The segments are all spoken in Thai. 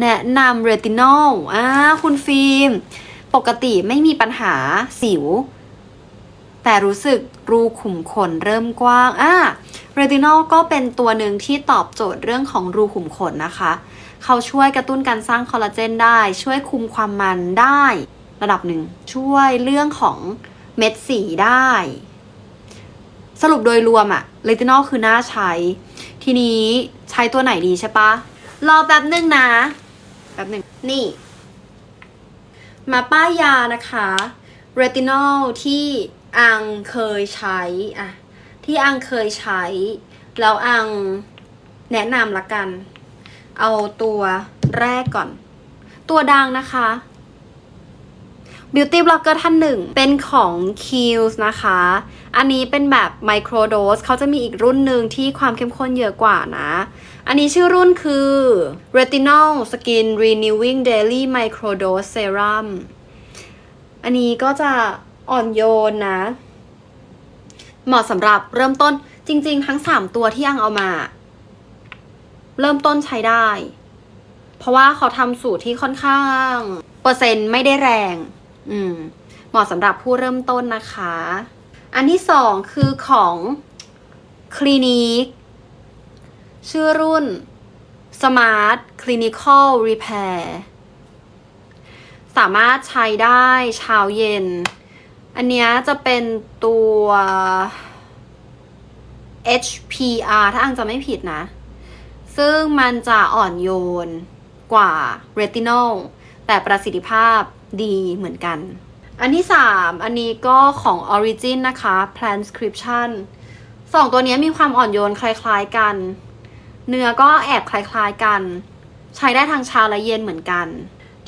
แนะนำเรตินอลอ่าคุณฟิล์ม ปกติไม่มีปัญหาสิว แต่รู้สึกรูขุมขนเริ่มกว้างอ่าเรตินอลก็เป็นตัวหนึ่งที่ตอบโจทย์เรื่องของรูขุมขนนะคะ เขาช่วยกระตุ้นการสร้างคอลลาเจนได้ ช่วยคุมความมันได้ ระดับหนึ่ง ช่วยเรื่องของเม็ดสีได้ สรุปโดยรวมอะเรตินอลคือน่าใช้ ทีนี้ใช้ตัวไหนดีใช่ปะรอแป๊บนึงนะ แป๊บหนึ่งนี่ มาป้ายยานะคะ เรตินอลที่อังเคยใช้อะที่อังเคยใช้ แล้วอังแนะนำละกัน เอาตัวแรกก่อน ตัวดังนะคะ Beauty Blogger ท่านหนึ่ง เป็นของ k i l l s นะคะ อันนี้เป็นแบบไมโครโดสเขาจะมีอีกรุ่นหนึ่งที่ความเข้มข้นเยอะกว่านะ อันนี้ชื่อรุ่นคือ Retinol Skin Renewing Daily Microdose Serum อันนี้ก็จะอ่อนโยนนะ เหมาะสำหรับเริ่มต้นจริง ๆ ทั้ง 3 ตัวที่ยังเอามา เริ่มต้นใช้ได้ เพราะว่าเขาทำสูตรที่ค่อนข้าง เปอร์เซ็นต์ไม่ได้แรง อืมเหมาะสำหรับผู้เริ่มต้นนะคะ อันที่สองคือของคลินิกชื่อรุ่น Smart Clinical Repair สามารถใช้ได้เช้าเย็น อันนี้จะเป็นตัว HPR ถ้าอังจะไม่ผิดนะ ซึ่งมันจะอ่อนโยนกว่า Retinol แต่ประสิทธิภาพ ดีเหมือนกัน อันที่ 3 อันนี้ก็ของ Origin นะคะ Planscription สองตัวนี้มีความอ่อนโยนคล้ายๆกัน เนื้อก็แอบคล้ายๆกัน ใช้ได้ทั้งเช้าและเย็นเหมือนกัน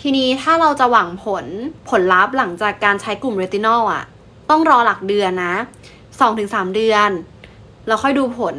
ทีนี้ถ้าเราจะหวังผลผลลัพธ์หลังจากการใช้กลุ่มเรตินอลอะต้องรอหลักเดือนนะ 2-3 เดือน แล้วค่อยดูผล